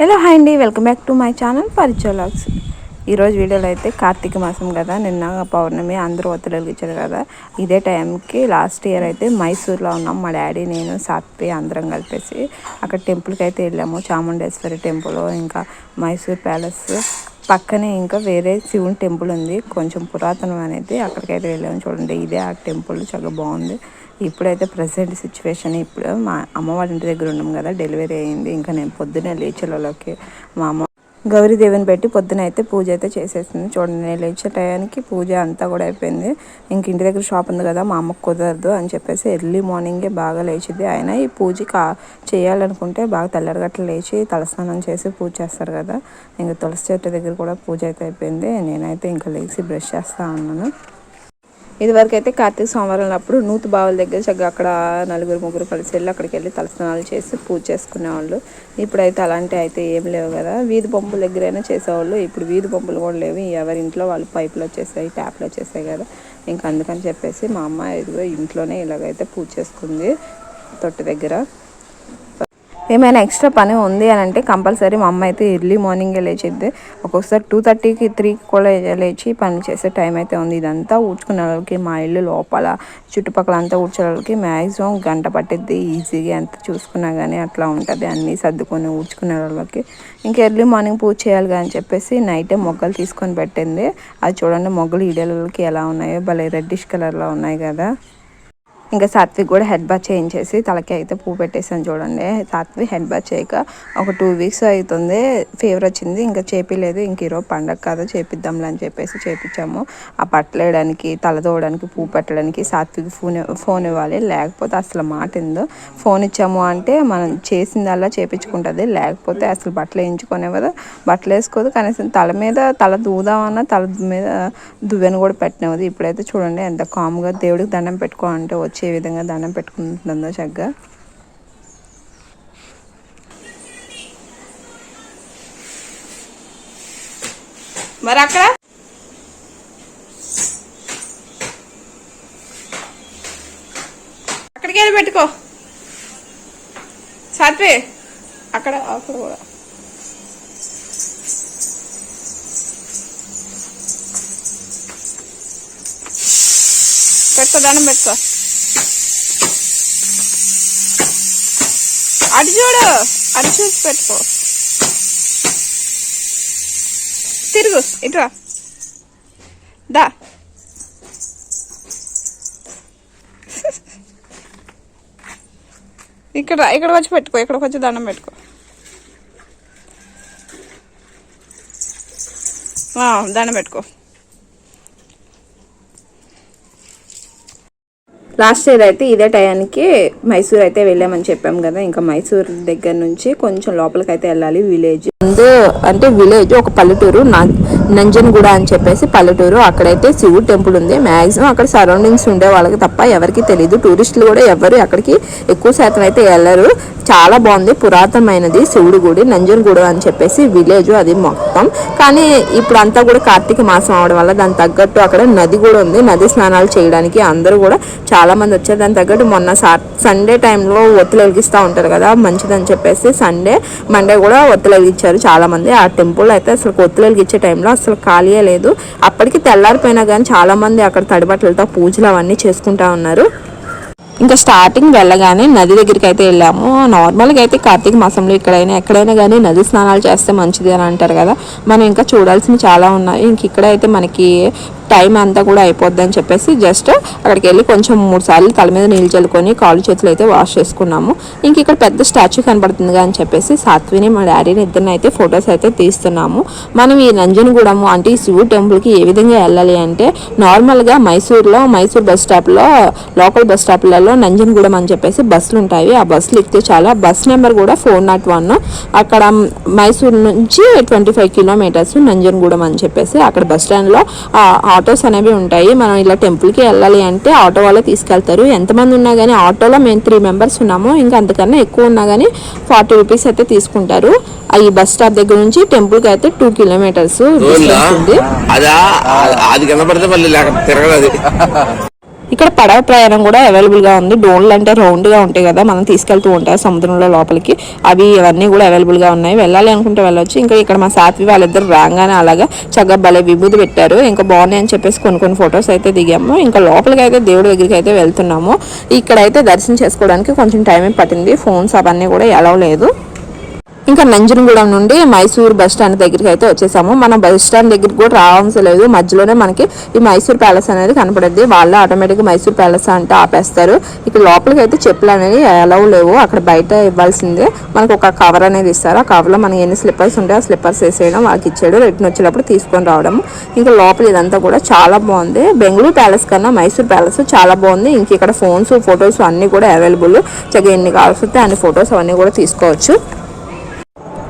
Hello hi అండి. Welcome back to my channel పరిచయలాగ్స్ ఈరోజు వీడియోలో అయితే కార్తీక మాసం కదా నిన్న పౌర్ణమి అందరూ ఒత్తిడికి ఇచ్చారు కదా. ఇదే టైంకి లాస్ట్ ఇయర్ అయితే మైసూర్లో ఉన్నాం. మా డాడీ నేను సాత్వి అందరం కలిపేసి అక్కడ టెంపుల్కి అయితే వెళ్ళాము. చాముండేశ్వరి టెంపుల్ ఇంకా మైసూర్ ప్యాలెస్. పక్కనే ఇంకా వేరే శివుని టెంపుల్ ఉంది. కొంచెం పురాతనం అనేది అక్కడికైతే వెళ్ళాము. చూడండి ఇదే ఆ టెంపుల్ చాలా బాగుంది. ఇప్పుడైతే ప్రజెంట్ సిచ్యువేషన్ ఇప్పుడు మా అమ్మ వాళ్ళ ఇంటి దగ్గర ఉన్నాం కదా డెలివరీ అయింది. ఇంకా నేను పొద్దున్నే లేచేలోకి మా అమ్మ గౌరీదేవిని పెట్టి పొద్దున అయితే పూజ అయితే చేసేసింది చూడండి నేను లేచే టయానికి పూజ అంతా కూడా అయిపోయింది. ఇంక ఇంటి దగ్గర షాప్ ఉంది కదా మా అమ్మకు కుదరదు అని చెప్పేసి ఎర్లీ మార్నింగే బాగా లేచిద్ది. ఆయన ఈ పూజ కా చేయాలనుకుంటే బాగా తెల్లరగట్ల లేచి తలస్నానం చేసి పూజ చేస్తారు కదా. ఇంకా తులసి చెట్టు దగ్గర కూడా పూజ అయితే అయిపోయింది. నేనైతే ఇంకా లేచి బ్రష్ చేస్తా ఉన్నాను. ఇదివరకైతే కార్తీక సోమవారం అప్పుడు నూతు బావుల దగ్గర చక్కగా అక్కడ నలుగురు ముగ్గురు కలిసి వెళ్ళి అక్కడికి వెళ్ళి తలస్నానాలు చేసి పూజ చేసుకునేవాళ్ళు. ఇప్పుడైతే అలాంటివి అయితే ఏం లేవు కదా. వీధి పంపుల దగ్గరైనా చేసేవాళ్ళు. ఇప్పుడు వీధి పంపులు కూడా లేవు. ఎవరి ఇంట్లో వాళ్ళు పైపులు వచ్చేసాయి ట్యాప్లు వచ్చేసాయి కదా. ఇంకా అందుకని చెప్పేసి మా అమ్మ ఇదిగో ఇంట్లోనే ఇలాగైతే పూజ చేసుకుంది తొట్టి దగ్గర. ఏమైనా ఎక్స్ట్రా పని ఉంది అని అంటే కంపల్సరీ మా అమ్మ అయితే ఎర్లీ మార్నింగే లేచిద్ది. ఒక్కొక్కసారి టూ థర్టీకి త్రీకి కూడా లేచి పని చేసే టైం అయితే ఉంది. ఇదంతా ఊడ్చుకునే వాళ్ళకి మా ఇల్లు లోపల చుట్టుపక్కల అంతా ఊడ్చే వాళ్ళకి మ్యాక్సిమం గంట పట్టిద్ది. ఈజీగా ఎంత చూసుకున్నా కానీ అట్లా ఉంటుంది. అన్నీ సర్దుకొని ఊడ్చుకునే వాళ్ళకి. ఇంకా ఎర్లీ మార్నింగ్ పూజ చేయాలి కానీ చెప్పేసి నైటే మొగ్గలు తీసుకొని పెట్టింది. అది చూడండి మొగ్గలు ఈడలకి ఎలా ఉన్నాయో. భలే రెడ్డిష్ కలర్లో ఉన్నాయి కదా. ఇంకా సాత్విక్ కూడా హెడ్ బాత్ చేయించేసి తలకి అయితే పువ్వు పెట్టేసాను చూడండి. సాత్విక్ హెడ్ బాత్ చేయక ఒక టూ వీక్స్ అవుతుంది. ఫీవర్ వచ్చింది. ఇంకా చేపిలేదు. ఇంక ఈరోజు పండగ కదా చేపిద్దాంలే అని చెప్పేసి చేపించాము ఆ పట్టలేయడానికి తల తోవడానికి పువ్వు పెట్టడానికి సాత్విక్ ఫోన్ ఫోన్ ఇవ్వాలి. లేకపోతే అసలు మాట ఏందో ఫోన్ ఇచ్చాము అంటే మనం చేసిందల్లా చేపించుకుంటుంది. లేకపోతే అసలు బట్టలు వేయించుకునేవదు బట్టలు వేసుకోదు. కనీసం తల మీద తల దూదామన్నా తల మీద దువ్వెను కూడా పెట్టినవద్దు ఇప్పుడైతే చూడండి ఎంత కామ్గా దేవుడికి దండం పెట్టుకోవాలంటే వచ్చే విధంగా దండం పెట్టుకుంటుందో చక్కగా. మరి అక్కడ? అక్కడికి వెళ్ళి పెట్టుకో. సాత్వి అక్కడ అక్కడ కూడా. పెట్టుకో దండం పెట్టుకో. అటు చూడు అటు చూసి పెట్టుకో. తిరుగు ఇట్రా దా. ఇక్కడ ఇక్కడ వచ్చి పెట్టుకో ఇక్కడ వచ్చి దండం పెట్టుకో. దండం పెట్టుకో. లాస్ట్ ఇయర్ అయితే ఇదే టయానికి మైసూర్ అయితే వెళ్ళామని చెప్పాం కదా. ఇంకా మైసూర్ దగ్గర నుంచి కొంచెం లోపలికి అయితే వెళ్ళాలి విలేజ్. ముందు అంటే విలేజ్ ఒక పల్లెటూరు నంజన్గూడ అని చెప్పేసి పల్లెటూరు. అక్కడైతే శివుడు టెంపుల్ ఉంది. మాక్సిమం అక్కడ సరౌండింగ్స్ ఉండే వాళ్ళకి తప్ప ఎవరికి తెలియదు టూరిస్టులు కూడా ఎవరు అక్కడికి ఎక్కువ శాతం అయితే వెళ్ళరు చాలా బాగుంది. పురాతనమైనది శివుడు గుడి నంజన్గూడ అని చెప్పేసి విలేజ్ అది మొత్తం. కానీ ఇప్పుడు అంతా కూడా కార్తీక మాసం అవడం వల్ల దాని తగ్గట్టు అక్కడ నది కూడా ఉంది. నది స్నానాలు చేయడానికి అందరూ కూడా చాలా మంది వచ్చారు. దాని తగ్గట్టు మొన్న సండే టైంలో ఒత్తులు వెలిగిస్తూ ఉంటారు కదా మంచిదని చెప్పేసి సండే మండే కూడా ఒత్తులు వెలిగించారు. చాలా మంది ఆ టెంపుల్ అయితే అసలు కొత్తులకి ఇచ్చే టైంలో అసలు ఖాళీయే లేదు. అప్పటికి తెల్లారిపోయినా కానీ చాలా మంది అక్కడ తడిబట్టలతో పూజలు అవన్నీ చేసుకుంటా ఉన్నారు. ఇంకా స్టార్టింగ్ వెళ్ళగానే నది దగ్గరికి అయితే వెళ్ళాము. నార్మల్గా అయితే కార్తీక మాసంలో ఇక్కడైనా ఎక్కడైనా కానీ నది స్నానాలు చేస్తే మంచిది అని అంటారు కదా. మనం ఇంకా చూడాల్సినవి చాలా ఉన్నాయి. ఇంక ఇక్కడైతే మనకి టైం అంతా కూడా అయిపోద్ది అని చెప్పేసి జస్ట్ అక్కడికి వెళ్ళి కొంచెం మూడు సార్లు తల మీద నీళ్ళు చల్లుకొని కాళ్ళు చేతులు అయితే వాష్ చేసుకున్నాము. ఇంక ఇక్కడ పెద్ద స్టాచ్యూ కనబడుతుంది అని చెప్పేసి సాత్విని మా డాడీని ఇద్దరిని అయితే ఫొటోస్ అయితే తీస్తున్నాము. మనం ఈ నంజనగూడము అంటే ఈ శివుడు టెంపుల్కి ఏ విధంగా వెళ్ళాలి అంటే నార్మల్గా మైసూర్లో మైసూర్ బస్ స్టాప్లో లోకల్ బస్ స్టాప్లలో నంజనగూడెం అని చెప్పేసి బస్సులు ఉంటాయి. ఆ బస్సులు ఎక్కితే చాలా బస్ నెంబర్ కూడా ఫోర్ నాట్ వన్. అక్కడ మైసూర్ నుంచి ట్వంటీ ఫైవ్ కిలోమీటర్స్ నంజనగూడెం అని చెప్పేసి అక్కడ బస్ స్టాండ్లో ఆటోస్ అనేవి ఉంటాయి. మనం ఇలా టెంపుల్కి వెళ్ళాలి అంటే ఆటో వాళ్ళే తీసుకెళ్తారు. ఎంతమంది ఉన్నా కానీ ఆటోలో మేము త్రీ మెంబర్స్ ఉన్నాము. ఇంకా అంతకన్నా ఎక్కువ ఉన్నా కానీ ఫార్టీ రూపీస్ అయితే తీసుకుంటారు. ఈ బస్ స్టాప్ దగ్గర నుంచి టెంపుల్కి అయితే టూ కిలోమీటర్స్ అదా? కనపడితే మళ్ళీ తిరగదు ఇక్కడ పడవ ప్రయాణం కూడా అవైలబుల్గా ఉంది. డోన్లు అంటే రౌండ్గా ఉంటాయి కదా మనం తీసుకెళ్తూ ఉంటాయి సముద్రంలో లోపలికి. అవి ఇవన్నీ కూడా అవైలబుల్గా ఉన్నాయి. వెళ్ళాలి అనుకుంటే వెళ్ళొచ్చు. ఇంకా ఇక్కడ మా సాత్వి వాళ్ళిద్దరు రాగానే అలాగా చక్కగా భలే విభూతి పెట్టారు. ఇంకా బాగున్నాయి అని చెప్పేసి కొన్ని కొన్ని ఫొటోస్ అయితే దిగాము. ఇంకా లోపలికి అయితే దేవుడి దగ్గరికి అయితే వెళ్తున్నాము. ఇక్కడైతే దర్శనం చేసుకోవడానికి కొంచెం టైం పట్టింది. ఫోన్స్ అవన్నీ కూడా ఎలా లేదు. ఇంకా నంజనగూడెం నుండి మైసూర్ బస్ స్టాండ్ దగ్గరికి అయితే వచ్చేసాము. మన బస్ స్టాండ్ దగ్గరికి కూడా రావాల్సి లేదు మధ్యలోనే మనకి ఈ మైసూర్ ప్యాలెస్ అనేది కనపడద్ది వాళ్ళు ఆటోమేటిక్గా మైసూర్ ప్యాలెస్ అంటే ఆపేస్తారు. ఇక్కడ లోపలికి అయితే చెప్పులు అనేది అలౌ లేవు. అక్కడ బయట ఇవ్వాల్సిందే. మనకు ఒక కవర్ అనేది ఇస్తారు. ఆ కవర్లో మనకి ఎన్ని స్లిప్పర్స్ ఉంటాయి ఆ స్లిప్పర్స్ వేసేయడం వాళ్ళకి ఇచ్చాడు రిటర్న్ వచ్చేటప్పుడు తీసుకొని రావడం ఇంకా లోపల ఇదంతా కూడా చాలా బాగుంది. బెంగళూరు ప్యాలెస్ కన్నా మైసూర్ ప్యాలెస్ చాలా బాగుంది. ఇంక ఇక్కడ ఫోన్స్ ఫొటోస్ అన్నీ కూడా అవైలబుల్. చక్కగా ఎన్ని కావాల్సి వస్తే అన్ని ఫొటోస్ అవన్నీ కూడా తీసుకోవచ్చు.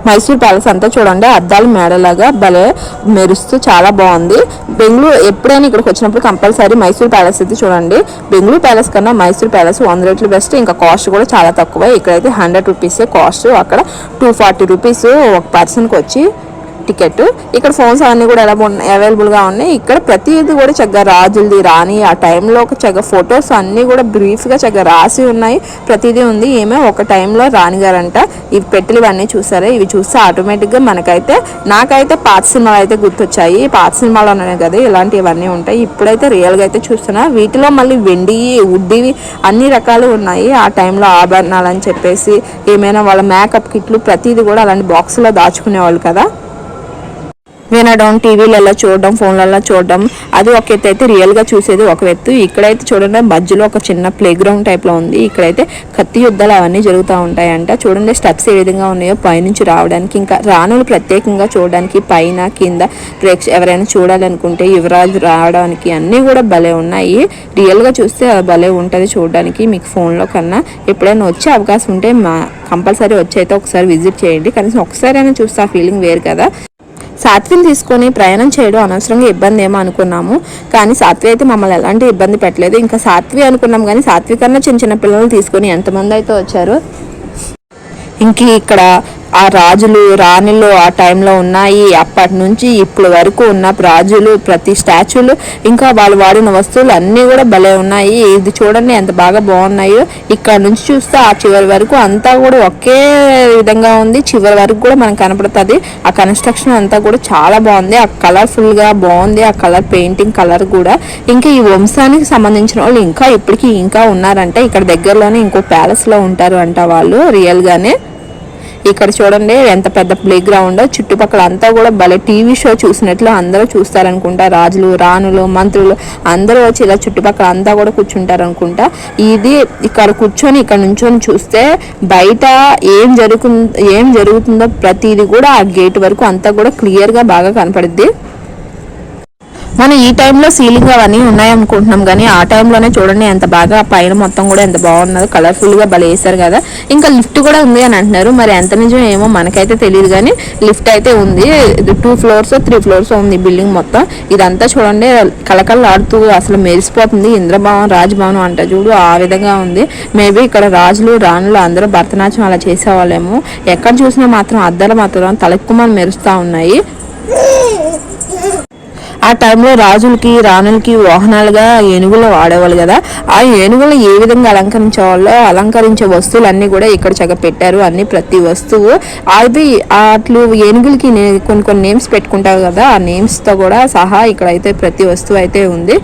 మైసూర్ ప్యాలెస్ అంతా చూడండి అద్దాల మేడలాగా భలే మెరుస్తూ చాలా బాగుంది. బెంగళూరు ఎప్పుడైనా ఇక్కడికి వచ్చినప్పుడు కంపల్సరీ మైసూర్ ప్యాలెస్ అయితే చూడండి. బెంగళూరు ప్యాలెస్ కన్నా మైసూర్ ప్యాలెస్ వంద రేట్లు బెస్ట్. ఇంకా కాస్ట్ కూడా చాలా తక్కువ. ఇక్కడైతే హండ్రెడ్ రూపీస్ కాస్ట్. అక్కడ టూ ఫార్టీ రూపీస్ ఒక పర్సన్కి వచ్చి టికెట్. ఇక్కడ ఫోన్స్ అవన్నీ కూడా ఎలా అవైలబుల్గా ఉన్నాయి. ఇక్కడ ప్రతిది కూడా చక్కగా రాజులది రాని ఆ టైంలో ఒక చక్కగా ఫొటోస్ అన్నీ కూడా బ్రీఫ్గా చక్కగా రాసి ఉన్నాయి. ప్రతిదీ ఉంది. ఏమే ఒక టైంలో రానిగారంట ఇవి పెట్టెలు ఇవన్నీ చూసారా? ఇవి చూస్తే ఆటోమేటిక్గా మనకైతే నాకైతే పాత సినిమాలు అయితే గుర్తొచ్చాయి. పాత సినిమాలు ఉన్నాయి కదా ఇలాంటివన్నీ ఉంటాయి. ఇప్పుడైతే రియల్గా అయితే చూస్తున్నా. వీటిలో మళ్ళీ వెండి ఉడ్డివి అన్ని రకాలు ఉన్నాయి. ఆ టైంలో ఆభరణాలు అని చెప్పేసి ఏమైనా వాళ్ళ మేకప్ కిట్లు ప్రతిదీ కూడా అలాంటి బాక్స్లో దాచుకునేవాళ్ళు కదా. వినడం టీవీలలో చూడడం ఫోన్లలో చూడడం అది ఒక ఎత్తు అయితే రియల్గా చూసేది ఒక ఎత్తు. ఇక్కడైతే చూడండి మధ్యలో ఒక చిన్న ప్లే గ్రౌండ్ టైప్లో ఉంది. ఇక్కడైతే కత్తి యుద్ధాలు అవన్నీ జరుగుతూ ఉంటాయంట. చూడండి స్టెప్స్ ఏ విధంగా ఉన్నాయో పైనుంచి రావడానికి. ఇంకా రాణులు ప్రత్యేకంగా చూడడానికి పైన కింద ప్రేక్ష ఎవరైనా చూడాలనుకుంటే యువరాజు రావడానికి అన్నీ కూడా భలే ఉన్నాయి. రియల్గా చూస్తే భలే ఉంటుంది చూడడానికి. మీకు ఫోన్లో కన్నా ఎప్పుడైనా వచ్చే అవకాశం ఉంటే మా కంపల్సరీ వచ్చి అయితే ఒకసారి విజిట్ చేయండి. కనీసం ఒకసారి అయినా చూస్తే ఆ ఫీలింగ్ వేరు కదా. సాత్విని తీసుకొని ప్రయాణం చేయడం అనవసరంగా ఇబ్బంది ఏమో అనుకున్నాము. కానీ సాత్వి అయితే మమ్మల్ని ఎలాంటి ఇబ్బంది పెట్టలేదు. ఇంకా సాత్వి అనుకున్నాం కానీ సాత్వి కన్నా చిన్న చిన్న పిల్లలు తీసుకొని ఎంతమంది అయితే వచ్చారు. ఇంక ఇక్కడ ఆ రాజులు రాణులు ఆ టైంలో ఉన్నాయి. అప్పటి నుంచి ఇప్పుడు వరకు ఉన్న రాజులు ప్రతి స్టాచ్యూలు ఇంకా వాళ్ళు వాడిన వస్తువులు అన్నీ కూడా భలే ఉన్నాయి. ఇది చూడండి ఎంత బాగా బాగున్నాయో. ఇక్కడ నుంచి చూస్తే ఆ చివరి వరకు అంతా కూడా ఒకే విధంగా ఉంది. చివరి వరకు కూడా మనకు కనపడుతుంది. ఆ కన్స్ట్రక్షన్ అంతా కూడా చాలా బాగుంది. ఆ కలర్ఫుల్గా బాగుంది. ఆ కలర్ పెయింటింగ్ కలర్ కూడా. ఇంకా ఈ వంశానికి సంబంధించిన వాళ్ళు ఇంకా ఇప్పటికీ ఇంకా ఉన్నారంటే. ఇక్కడ దగ్గరలోనే ఇంకో ప్యాలెస్లో ఉంటారు అంట వాళ్ళు రియల్గానే. ఇక్కడ చూడండి ఎంత పెద్ద ప్లే గ్రౌండ్ చుట్టుపక్కల అంతా కూడా భలే టీవీ షో చూసినట్లు అందరూ చూస్తారనుకుంటా. రాజులు రాణులు మంత్రులు అందరూ వచ్చి ఇలా చుట్టుపక్కల అంతా కూడా కూర్చుంటారు అనుకుంటా ఇది ఇక్కడ కూర్చొని ఇక్కడ నుంచొని చూస్తే బయట ఏం జరుగు ఏం జరుగుతుందో ప్రతిదీ కూడా ఆ గేట్ వరకు అంతా కూడా క్లియర్గా బాగా కనపడుద్ది. మనం ఈ టైంలో సీలింగ్ అవన్నీ ఉన్నాయనుకుంటున్నాం కానీ ఆ టైంలోనే చూడండి ఎంత బాగా పైన మొత్తం కూడా ఎంత బాగున్నదో. కలర్ఫుల్గా భలే వేశారు కదా. ఇంకా లిఫ్ట్ కూడా ఉంది అని అంటున్నారు. మరి ఎంత నిజం ఏమో మనకైతే తెలియదు కానీ లిఫ్ట్ అయితే ఉంది. టూ ఫ్లోర్స్ త్రీ ఫ్లోర్స్ ఉంది బిల్డింగ్ మొత్తం. ఇదంతా చూడండి కలకలలాడుతూ అసలు మెరిసిపోతుంది. ఇంద్రభవన్ రాజభవనం అంట చూడు ఆ విధంగా ఉంది. మేబీ ఇక్కడ రాజులు రాణులు అందరూ భరతనాట్యం అలా చేసేవాళ్ళేమో. ఎక్కడ చూసినా మాత్రం అద్దాలు మాత్రం తలెక్కుమని మెరుస్తూ ఉన్నాయి. ఆ టైంలో రాజులకి రాణులకి వాహనాలుగా ఏనుగులు వాడేవాళ్ళు కదా. ఆ ఏనుగులు ఏ విధంగా అలంకరించేవాళ్ళో అలంకరించే వస్తువులన్నీ కూడా ఇక్కడ చక్క పెట్టారు అన్ని ప్రతి వస్తువు. అది అట్లు ఏనుగులకి నే- కొన్ని కొన్ని నేమ్స్ పెట్టుకుంటారు కదా ఆ నేమ్స్తో కూడా సహా ఇక్కడైతే ప్రతి వస్తువు అయితే ఉంది.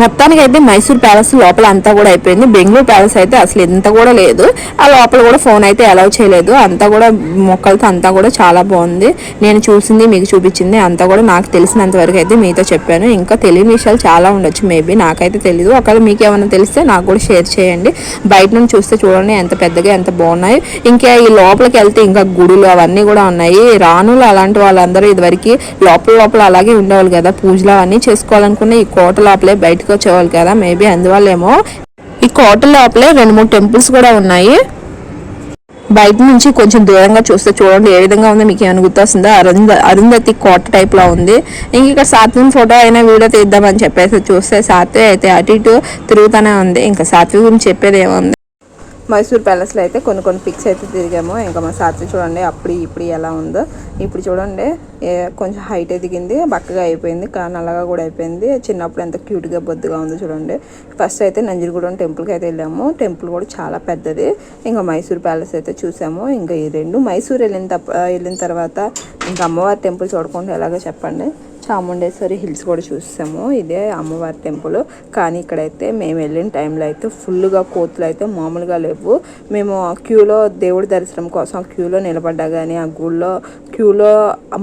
మొత్తానికి అయితే మైసూర్ ప్యాలెస్ లోపల అంతా కూడా అయిపోయింది. బెంగళూరు ప్యాలెస్ అయితే అసలు ఎంత కూడా లేదు. ఆ లోపల కూడా ఫోన్ అయితే అలౌ చేయలేదు. అంతా కూడా మొక్కలతో అంతా కూడా చాలా బాగుంది. నేను చూసింది మీకు చూపించింది అంతా కూడా నాకు తెలిసినంత వరకు అయితే మీతో చెప్పాను. ఇంకా తెలియని విషయాలు చాలా ఉండొచ్చు మేబీ. నాకైతే తెలియదు ఒకవేళ మీకు ఏమైనా తెలిస్తే నాకు కూడా షేర్ చేయండి. బయట నుంచి చూస్తే చూడండి ఎంత పెద్దగా ఎంత బాగున్నాయి. ఇంకా ఈ లోపలికి వెళ్తే ఇంకా గుడులు అవన్నీ కూడా ఉన్నాయి. రాణులు అలాంటి వాళ్ళందరూ ఇదివరకు లోపల లోపల అలాగే ఉండేవాళ్ళు కదా. పూజలు అవన్నీ చేసుకోవాలనుకున్న ఈ కోట లోపలే బయటకు తీసుకొచ్చేవాళ్ళు కదా మేబీ అందువల్లేమో. ఈ కోట లోపలే రెండు మూడు టెంపుల్స్ కూడా ఉన్నాయి. బయట నుంచి కొంచెం దూరంగా చూస్తే చూడండి ఏ విధంగా ఉందో మీకు ఏమైనా గుర్తొస్తుందో? అరుంధ అరుంధతి కోట టైప్లో ఉంది. ఇంక ఇక్కడ సాత్విక్ ఫోటో అయినా వీడియో తీద్దామని చెప్పేసి చూస్తే సాత్వి అయితే అటు ఇటు తిరుగుతూనే ఉంది. ఇంకా సాత్వి గురించి చెప్పేది ఏముంది? మైసూర్ ప్యాలెస్లో అయితే కొన్ని కొన్ని పిక్స్ అయితే తిరిగాము. ఇంకా మా సాత్రి చూడండి అప్పుడు ఇప్పుడు ఎలా ఉందో. ఇప్పుడు చూడండి ఏ- కొంచెం హైట్ ఎదిగింది బక్కగా అయిపోయింది కానీ నల్లగా కూడా అయిపోయింది. చిన్నప్పుడు ఎంత క్యూట్గా బొద్దుగా ఉందో చూడండి. ఫస్ట్ అయితే నంజరగూడెం టెంపుల్కి అయితే వెళ్ళాము. టెంపుల్ కూడా చాలా పెద్దది. ఇంకా మైసూర్ ప్యాలెస్ అయితే చూసాము. ఇంకా ఈ రెండు మైసూర్ వెళ్ళిన తప్ప వెళ్ళిన తర్వాత ఇంకా అమ్మవారి టెంపుల్ చూడకుండా ఎలాగో చెప్పండి. చాముండేశ్వరి హిల్స్ కూడా చూసాము. ఇదే అమ్మవారి టెంపుల్. కానీ ఇక్కడైతే మేము వెళ్ళిన టైంలో అయితే ఫుల్గా కోతులు అయితే మామూలుగా లేవు. మేము ఆ క్యూలో దేవుడి దర్శనం కోసం ఆ క్యూలో నిలబడ్డా కానీ ఆ గుళ్ళో క్యూలో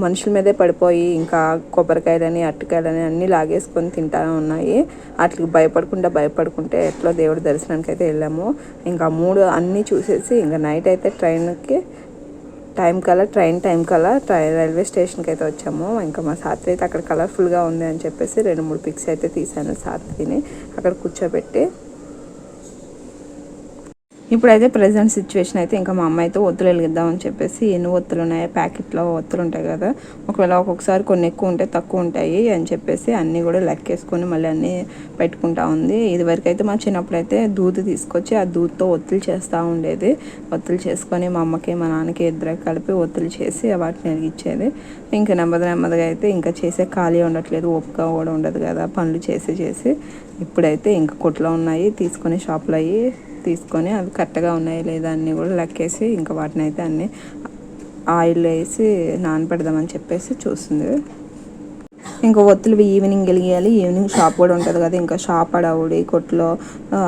మనుషుల మీదే పడిపోయి ఇంకా కొబ్బరికాయలని అరటికాయలని అన్నీ లాగేసుకొని తింటా ఉన్నాయి. వాటికి భయపడకుండా భయపడుకుంటే ఎట్లా దేవుడి దర్శనానికి అయితే వెళ్ళాము. ఇంకా మూడు అన్నీ చూసేసి ఇంకా నైట్ అయితే ట్రైన్కి టైం కల్లా ట్రైన్ టైం కల్లా ట్రై రైల్వే స్టేషన్కి అయితే వచ్చాము. ఇంకా మా సాత్వి అయితే అక్కడ కలర్ఫుల్గా ఉంది అని చెప్పేసి రెండు మూడు పిక్స్ అయితే తీసాను సాత్విని అక్కడ కూర్చోబెట్టి. ఇప్పుడైతే ప్రజెంట్ సిచ్యువేషన్ అయితే ఇంకా మా అమ్మాయితో అయితే ఒత్తులు వెలిగిద్దామని చెప్పేసి ఎన్ని ఒత్తులు ఉన్నాయో ప్యాకెట్లో ఒత్తులు ఉంటాయి కదా. ఒకవేళ ఒక్కొక్కసారి కొన్ని ఎక్కువ ఉంటాయి తక్కువ ఉంటాయి అని చెప్పేసి అన్నీ కూడా లెక్కేసుకొని మళ్ళీ అన్నీ పెట్టుకుంటా ఉంది. ఇదివరకు అయితే మా చిన్నప్పుడు అయితే దూది తీసుకొచ్చి ఆ దూదితో ఒత్తులు చేస్తూ ఉండేది. ఒత్తులు చేసుకొని మా అమ్మకి మా నాన్నకి ఇద్దరు కలిపి ఒత్తులు చేసి వాటిని వెలిగించేది. ఇంకా నెమ్మది నెమ్మదిగా అయితే ఇంకా చేసే ఖాళీ ఉండట్లేదు ఓపిక కూడా ఉండదు కదా. పనులు చేసి చేసి ఇప్పుడైతే ఇంకా కొట్లో ఉన్నాయి తీసుకొని షాప్లో అయ్యి తీసుకొని అవి కరెక్ట్గా ఉన్నాయి లేదా అన్నీ కూడా లెక్కేసి ఇంకా వాటిని అయితే అన్నీ ఆయిల్ వేసి నానపెడదామని చెప్పేసి చూస్తుంది. ఇంకా ఒత్తులు ఈవినింగ్ వెలిగేయాలి. ఈవినింగ్ షాప్ కూడా ఉంటుంది కదా. ఇంకా షాప్ అడవుడి కొట్లో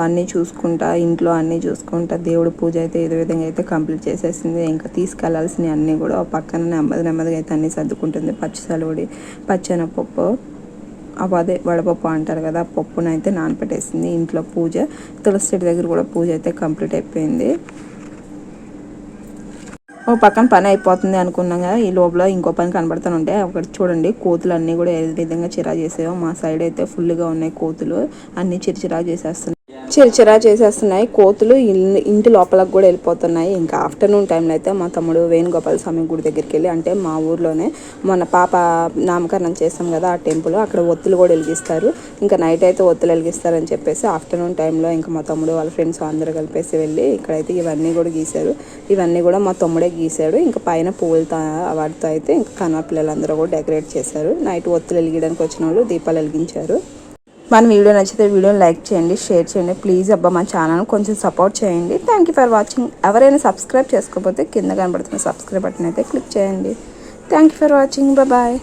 అన్నీ చూసుకుంటా ఇంట్లో అన్నీ చూసుకుంటా దేవుడి పూజ అయితే ఏదో విధంగా అయితే కంప్లీట్ చేసేసింది. ఇంకా తీసుకెళ్ళాల్సినవి అన్నీ కూడా పక్కన నెమ్మది నెమ్మదిగా అయితే అన్నీ సర్దుకుంటుంది. పచ్చి సలువుడి పచ్చనపప్పు అదే వడపప్పు అంటారు కదా ఆ పప్పునైతే నానపెట్టేసింది. ఇంట్లో పూజ తులసి చెట్టు దగ్గర కూడా పూజ అయితే కంప్లీట్ అయిపోయింది. ఓ పక్కన పని అయిపోతుంది అనుకున్నాం కదా ఈ లోపల ఇంకో పని కనబడుతూ ఉంటాయి ఒకటి చూడండి కోతులు అన్నీ కూడా ఏ విధంగా చిరా చేసేవో. మా సైడ్ అయితే ఫుల్గా ఉన్నాయి కోతులు అన్నీ చిరిచిరా చేసేస్తున్నాయి. చిరచిరా చేసేస్తున్నాయి. కోతులు ఇంటి లోపలకు కూడా వెళ్ళిపోతున్నాయి. ఇంకా ఆఫ్టర్నూన్ టైంలో అయితే మా తమ్ముడు వేణుగోపాల స్వామి గుడి దగ్గరికి వెళ్ళి అంటే మా ఊర్లోనే మన పాప నామకరణం చేస్తాం కదా ఆ టెంపుల్ అక్కడ ఒత్తులు కూడా వెలిగిస్తారు. ఇంకా నైట్ అయితే ఒత్తులు వెలిగిస్తారని చెప్పేసి ఆఫ్టర్నూన్ టైంలో ఇంకా మా తమ్ముడు వాళ్ళ ఫ్రెండ్స్ అందరూ కలిపేసి వెళ్ళి ఇక్కడైతే ఇవన్నీ కూడా గీశారు. ఇవన్నీ కూడా మా తమ్ముడే గీశాడు. ఇంకా పైన పువ్వులతో వాటితో అయితే ఇంకా కన్నా పిల్లలందరూ కూడా డెకరేట్ చేశారు. నైట్ ఒత్తులు వెలిగడానికి వచ్చిన వాళ్ళు దీపాలు వెలిగించారు. మన వీడియో నచ్చితే వీడియోని లైక్ చేయండి షేర్ చేయండి. ప్లీజ్ అబ్బా మా ఛానల్ కొంచెం సపోర్ట్ చేయండి. థ్యాంక్ యూ ఫర్ వాచింగ్ ఎవరైనా సబ్స్క్రైబ్ చేసుకోకపోతే కింద కనబడుతున్న సబ్స్క్రైబ్ బటన్ అయితే క్లిక్ చేయండి. Thank you for watching bye